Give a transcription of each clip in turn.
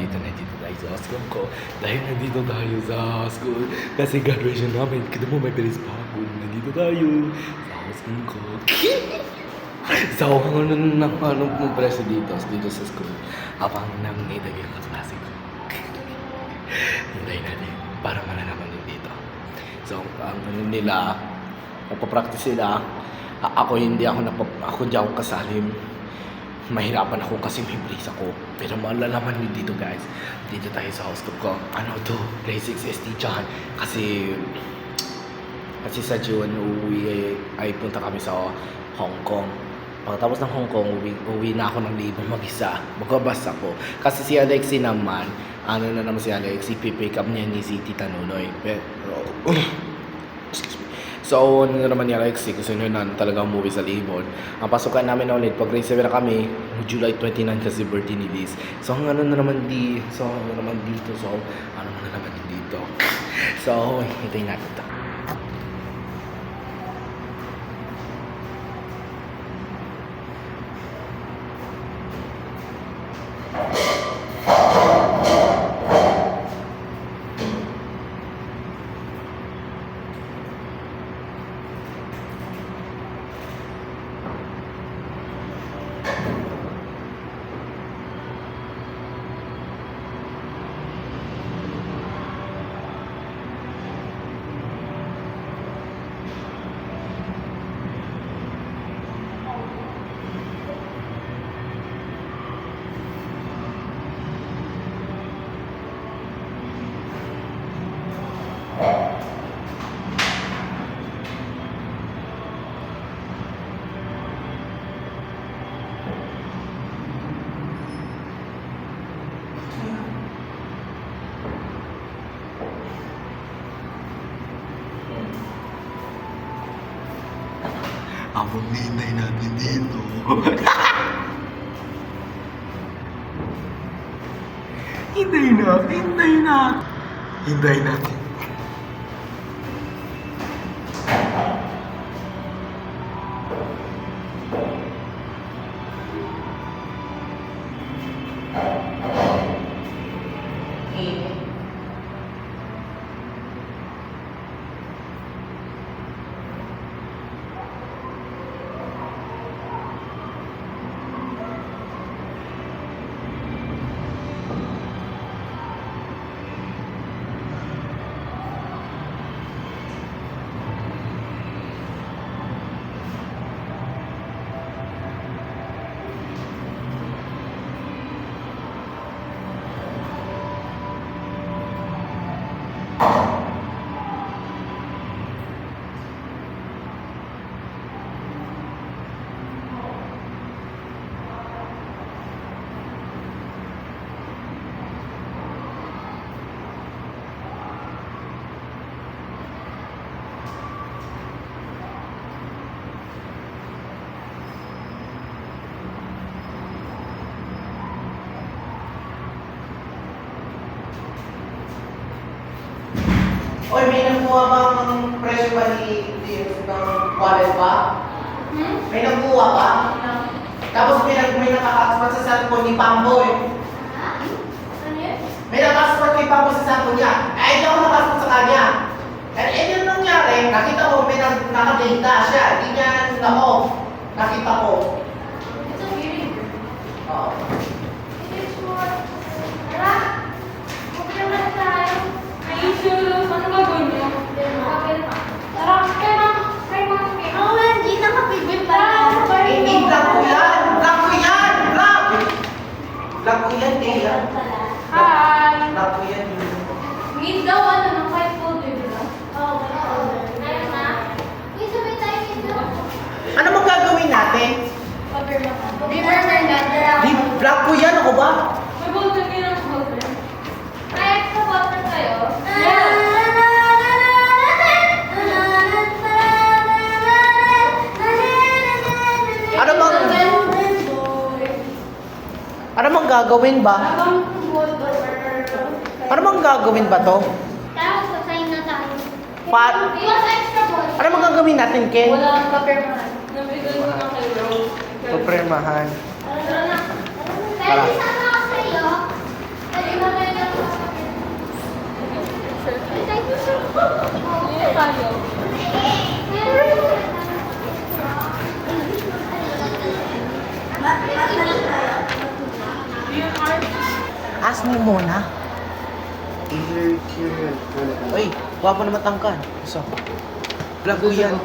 nandito na dito tayo sa school ko. Dahil nandito tayo sa school. Kasi graduation namin. Kita mo may bilis pa ako. Nandito tayo sa school ko. so, ano nang ano mong preso dito, dito sa school. Habang nangitag yung kaklase ko. Hintayin natin para malalaman din dito. So, ang ano nila, nagpa-practice sila. A- ako hindi ako nagpa ako di ako kasali. Mahirapan ako kasi may brace ako. Pero malalaman niyo dito guys. Dito tayo sa house club ko. Ano to? Grade 6 ST dyan. Kasi kasi sa June, uuwi ay, ay punta kami sa Hong Kong. Pagkatapos ng Hong Kong, uwi, uwi na ako ng libo mag-isa. Magbabas ako. Kasi si Alexi naman, ano na naman si Alexi, pipick up niya ni si Tita Nunoy. Pero, excuse me. So, ano na naman ni Alexi, gusto nyo na talaga umuwi sa Libon. Ang pasukan namin na ulit, pag grade 7 na kami, July 29 kasi birthday ni Liz. So, ang ano na naman di, so, ano na naman dito, so, ano na naman dito. So, hintayin natin ito. Habang nihintay natin dito. hintay na, hintay na. Hintay natin. Oy, may nakuha ba ang presyo ba ni ng wallet ba? Hmm? May nakuha ba? Tapos may, may nakakaspat sa cellphone ni Pamboy. Ano yun? May nakakaspat kay Pamboy sa cellphone niya. Eh, hindi ako nakaspat sa kanya. Eh, eh, yun nangyari, nakita ko may nag- nakadata siya. Hindi niya na-off. Nakita ko. It's a hearing. Oo. It's more... Tara! Magpapalala na tayo. Ayusin! Ano gagawin niyo? Tara! Kaya ma'am! Kaya ma'am! Oo, hindi nakapigil pa. Hindi, black ko yan! Black ko yan! Black! Black ko yan, Kaya. Hi! Black ko yan. Need daw ano ng five folder, di ba? Oo, five folder. Meron na? Uy, sabay tayo dito. Ano mo gagawin natin? Papirma ka. Remember na, dala Black ko yan, ako ba? May folder kayo ng folder. Kaya sa folder kayo? Ano bang- Ano bang gagawin ba? Ano bang gagawin ba to? Tapos, pasayin na tayo. Pa- Iwas extra. Ano bang gagawin natin, Ken? Wala kang papirmahan. Nabigay ko na kay Rose. Papremahan. Tara para. Ask mo muna. Uy, wapo naman tangkan. Isa. Vlog ko yan.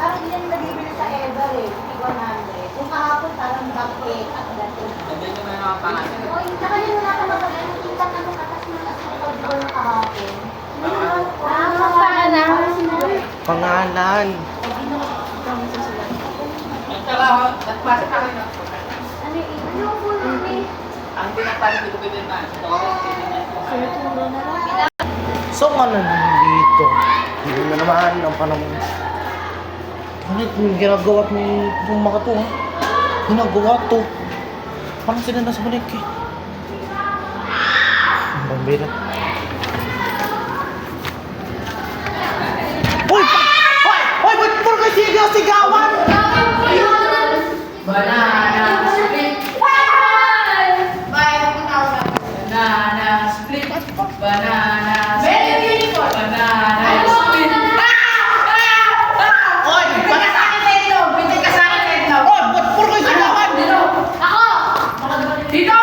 Parang yan nabibili sa Ever eh. 100. Kung kahapon parang back eh, at mga pangalan. O, yung saka yun wala ka naman. Nakita ka nung katas na sa pag-goal na kahapon. Ah, pangalan. Pangalan. Ang pinapasa ko din na. So, ano nandito? Hindi na naman ang panahon. Ano yung ginagawa ni yung mga to, ha? Ginagawa to. Parang sila nasa balik, eh. Ang bambira. Uy! Hoy! Hoy! Ba't puro kayo sigaw-sigawan? Banana split. Banana split. Banana split. Banana split. Hoy! Ba't sa akin na Pinti ka sa akin na Hoy! Ba't puro kayo sigawan? Ako! Dito!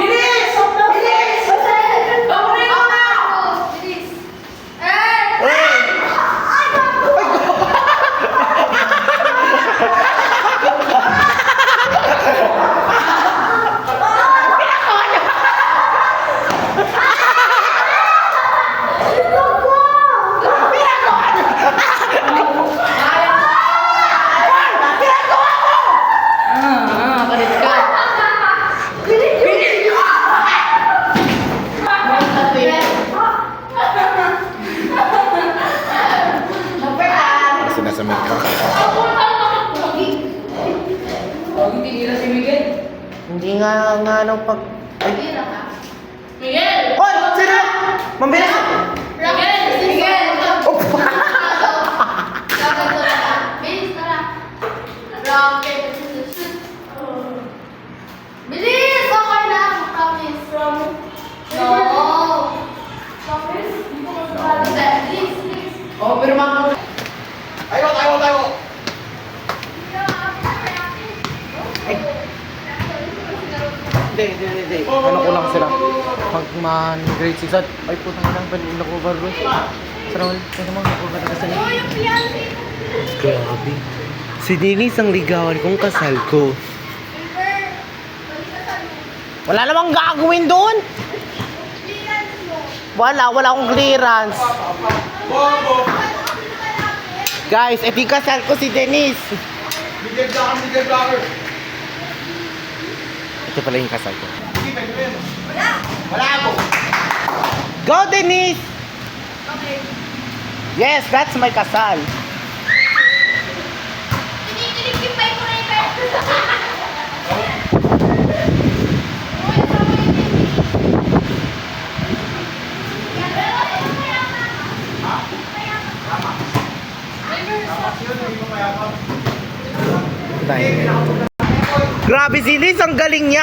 Bilis! Bilis! Paborito na! Bilis! Eh! Uy! Ah, palit ka. Amerika. Huwag hindi nila si Miguel. Hindi nga nga nung pag... Ay! Miguel! Hoy! Sino? Mambilis! Miguel! Miguel! Oh! Bilis, tara! Rock, paper, scissors, shoot! Bilis! Okay lang! Promise! Promise? No! Promise? Hindi ko masasabi. Bilis, bilis! Oh, pero mga Tayo! Tayo! Tayo! Hindi, hindi, hindi. Ano ko lang sila. Pag man grade 6 at ay putang ina ba nila ko baro. Sana wala ko naman ako ba kasi. Grabe. Si Denise ang ligawan kong kasal ko. Wala namang gagawin doon. Wala, wala akong clearance. Guys, ito yung kasal ko si Denise. Ito pala yung kasal ko. Wala ako. Go, Denise! Yes, that's my kasal. Kinikilig yung vibrator! Grabe si Liz,